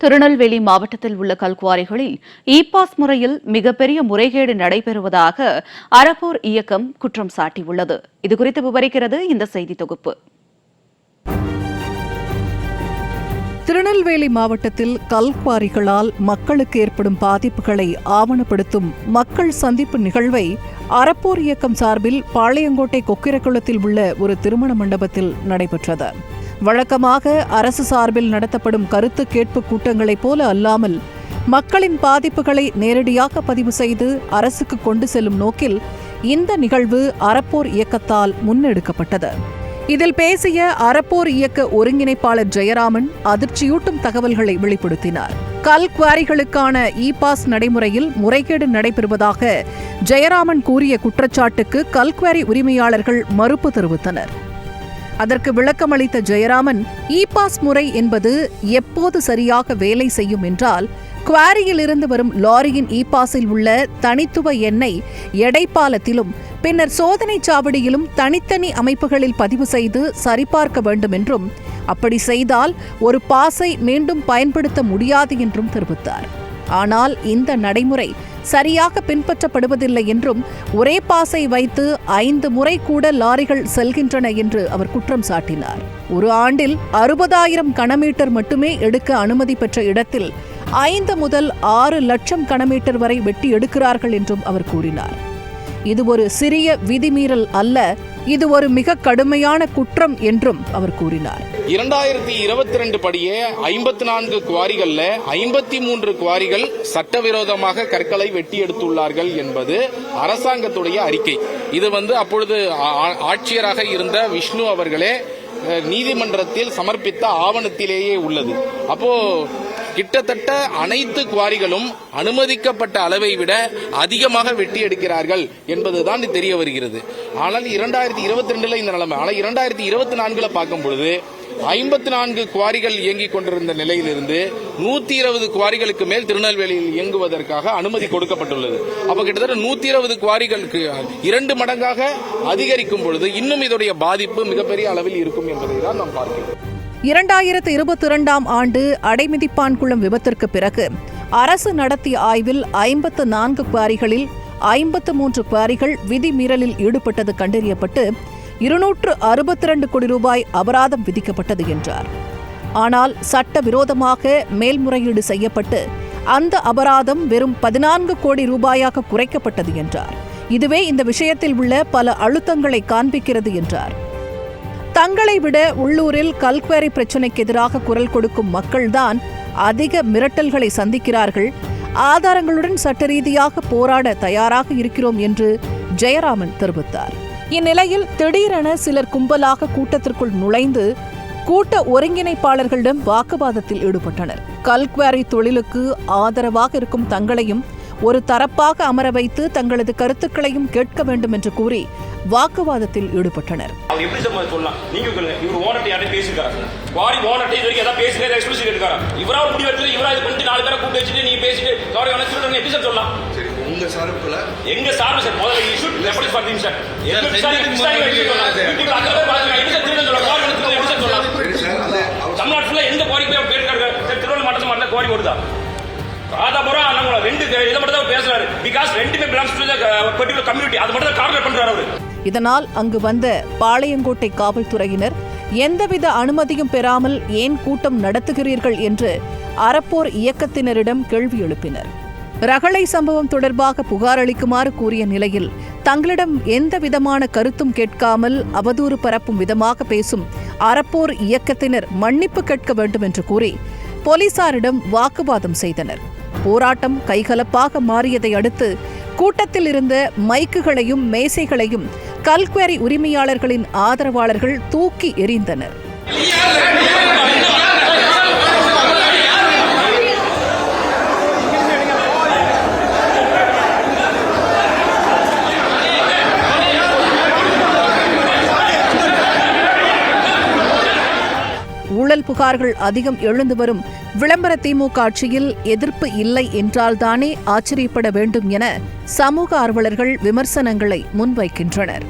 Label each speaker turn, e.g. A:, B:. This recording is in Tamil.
A: திருநெல்வேலி மாவட்டத்தில் உள்ள கல்குவாரிகளில் இ பாஸ் முறையில் மிகப்பெரிய முறைகேடு நடைபெறுவதாக அறப்போர் இயக்கம் குற்றம் சாட்டியுள்ளது. இதுகுறித்து விவரிக்கிறது இந்த செய்தி தொகுப்பு.
B: திருநெல்வேலி மாவட்டத்தில் கல்குவாரிகளால் மக்களுக்கு ஏற்படும் பாதிப்புகளை ஆவணப்படுத்தும் மக்கள் சந்திப்பு நிகழ்வை அறப்போர் இயக்கம் சார்பில் பாளையங்கோட்டை கொக்கிரக்குளத்தில் உள்ள ஒரு திருமண மண்டபத்தில் நடைபெற்றது. வழக்கமாக அரசு சார்பில் நடத்தப்படும் கருத்து கேட்பு கூட்டங்களைப் போல அல்லாமல் மக்களின் பாதிப்புகளை நேரடியாக பதிவு செய்து அரசுக்கு கொண்டு செல்லும் நோக்கில் இந்த நிகழ்வு அறப்போர் இயக்கத்தால் முன்னெடுக்கப்பட்டது. இதில் பேசிய அறப்போர் இயக்க ஒருங்கிணைப்பாளர் ஜெயராமன் அதிர்ச்சியூட்டும் தகவல்களை வெளிப்படுத்தினார். கல் குவாரிகளுக்கான இ பாஸ் நடைமுறையில் முறைகேடு நடைபெறுவதாக ஜெயராமன் கூறிய குற்றச்சாட்டுக்கு கல்குவாரி உரிமையாளர்கள் மறுப்பு தெரிவித்தனர். அதற்கு விளக்கமளித்த ஜெயராமன் இ பாஸ் முறை என்பது எப்போது சரியாக வேலை செய்யும் என்றால் குவாரியில் இருந்து வரும் லாரியின் இ பாஸில் உள்ள தனித்துவ எண்ணை எடைப்பாலத்திலும் பின்னர் சோதனை சாவடியிலும் தனித்தனி அமைப்புகளில் பதிவு செய்து சரிபார்க்க வேண்டும் என்றும் அப்படி செய்தால் ஒரு பாஸை மீண்டும் பயன்படுத்த முடியாது என்றும் தெரிவித்தார். ஆனால் இந்த நடைமுறை சரியாக பின்பற்றப்படுவதில்லை என்றும் ஒரே பாசை வைத்து ஐந்து முறை கூட லாரிகள் செல்கின்றன என்று அவர் குற்றம் சாட்டினார். ஒரு ஆண்டில் அறுபதாயிரம் கனமீட்டர் மட்டுமே எடுக்க அனுமதி பெற்ற இடத்தில் ஐந்து முதல் ஆறு லட்சம் கனமீட்டர் வரை வெட்டி எடுக்கிறார்கள் என்றும் அவர் கூறினார். இது ஒரு சிறிய விதிமீறல் அல்ல இது ஒரு மிக கடுமையான குற்றம் என்றும் அவர் கூறினார்.
C: இரண்டாயிரத்தி இருபத்தி ரெண்டு படியே ஐம்பத்தி நான்கு குவாரிகள்ல ஐம்பத்தி மூன்று குவாரிகள் சட்டவிரோதமாக கற்களை வெட்டி எடுத்துள்ளார்கள் என்பது அரசாங்கத்துடைய அறிக்கை. இது வந்து அப்பொழுது ஆ- ஆட்சியராக இருந்த விஷ்ணு அவர்களே நீதிமன்றத்தில் சமர்ப்பித்த ஆவணத்திலேயே உள்ளது. அப்போ கிட்டத்தட்ட அனைத்து குவாரிகளும் அனுமதிக்கப்பட்ட அளவை விட அதிகமாக வெட்டி எடுக்கிறார்கள் என்பதுதான் தெரிய வருகிறது. ஆனால் இரண்டாயிரத்தி இருபத்தி ரெண்டுல இந்த நிலைமை. ஆனால் இரண்டாயிரத்தி இருபத்தி நான்குல பார்க்கும் பொழுது ஐம்பத்தி நான்கு குவாரிகள் இயங்கிக் கொண்டிருந்த நிலையிலிருந்து நூத்தி இருபது குவாரிகளுக்கு மேல் திருநெல்வேலியில் இயங்குவதற்காக அனுமதி கொடுக்கப்பட்டுள்ளது. அப்ப கிட்டத்தட்ட நூத்தி இருபது குவாரிகளுக்கு இரண்டு மடங்காக அதிகரிக்கும் பொழுது இன்னும் இதோடைய பாதிப்பு மிகப்பெரிய அளவில் இருக்கும் என்பதை தான் நாம் பார்க்கிறோம்.
B: இரண்டாயிரத்து இருபத்தி இரண்டாம் ஆண்டு அடைமிதிப்பான்குளம் விபத்திற்கு பிறகு அரசு நடத்திய ஆய்வில் ஐம்பத்து நான்கு குவாரிகளில் ஐம்பத்து மூன்று குவாரிகள் விதிமீறலில் ஈடுபட்டது கண்டறியப்பட்டு இருநூற்று அறுபத்தி ரெண்டு கோடி ரூபாய் அபராதம் விதிக்கப்பட்டது என்றார். ஆனால் சட்டவிரோதமாக மேல்முறையீடு செய்யப்பட்டு அந்த அபராதம் வெறும் பதினான்கு கோடி ரூபாயாக குறைக்கப்பட்டது என்றார். இதுவே இந்த விஷயத்தில் உள்ள பல அழுத்தங்களை காண்பிக்கிறது என்றார். தங்களை விட உள்ளூரில் கல்குவாரி பிரச்சினைக்கு எதிராக குரல் கொடுக்கும் மக்கள்தான் அதிக மிரட்டல்களை சந்திக்கிறார்கள். ஆதாரங்களுடன் சட்ட ரீதியாக போராட தயாராக இருக்கிறோம் என்று ஜெயராமன் தெரிவித்தார். இந்நிலையில் திடீரென சிலர் கும்பலாக கூட்டத்திற்குள் நுழைந்து கூட்ட ஒருங்கிணைப்பாளர்களிடம் வாக்குவாதத்தில் ஈடுபட்டனர். கல்குவாரி தொழிலுக்கு ஆதரவாக இருக்கும் தங்களையும் ஒரு தரப்பாக அமர வைத்து தங்களது கருத்துக்களையும் கேட்க வேண்டும் என்று கூறி வாக்குவாதத்தில் ஈடுபட்டனர்.
D: எப்படி பேரை
E: உங்க சார்புல
D: எங்க சார்பு சார்? முதல்ல இஷ்யூ எப்படி பார்த்தீங்க சார் எங்க பேர் பாருங்க சார் சொல்லலாம் எப்படி சொல்லலாம்? தமிழ்நாடு ஃபுல்லா எந்த குவாரிக்கு போய் பேருக்காரு சார் மட்டும் குவாரி வருதா ராதாபுரம் அண்ணாமலை ரெண்டு இதை மட்டும் தான் பேசுறாரு. பிகாஸ் ரெண்டுமே பிலாங்ஸ் டு பர்டிகுலர் கம்யூனிட்டி அது மட்டும் தான் டார்கெட் பண்றாரு அவரு.
B: இதனால் அங்கு வந்த பாளையங்கோட்டை காவல்துறையினர் எந்தவித அனுமதியும் பெறாமல் ஏன் கூட்டம் நடத்துகிறீர்கள் என்று அறப்போர் இயக்கத்தினரிடம் கேள்வி எழுப்பினர். ரகளை சம்பவம் தொடர்பாக புகார் அளிக்குமாறு கூறிய நிலையில் தங்களிடம் எந்த விதமான கருத்தும் கேட்காமல் அவதூறு பரப்பும் விதமாக பேசும் அறப்போர் இயக்கத்தினர் மன்னிப்பு கேட்க வேண்டும் என்று கூறி போலீசாரிடம் வாக்குவாதம் செய்தனர். போராட்டம் கைகலப்பாக மாறியதை அடுத்து கூட்டத்தில் இருந்த மைக்குகளையும் மேசைகளையும் கல்குவரி உரிமையாளர்களின் ஆதரவாளர்கள் தூக்கி எறிந்தனர். ஊழல் புகார்கள் அதிகம் எழுந்து வரும் விளம்பர திமுக ஆட்சியில் எதிர்ப்பு இல்லை என்றால்தானே ஆச்சரியப்பட வேண்டும் என சமூக ஆர்வலர்கள் விமர்சனங்களை முன்வைக்கின்றனர்.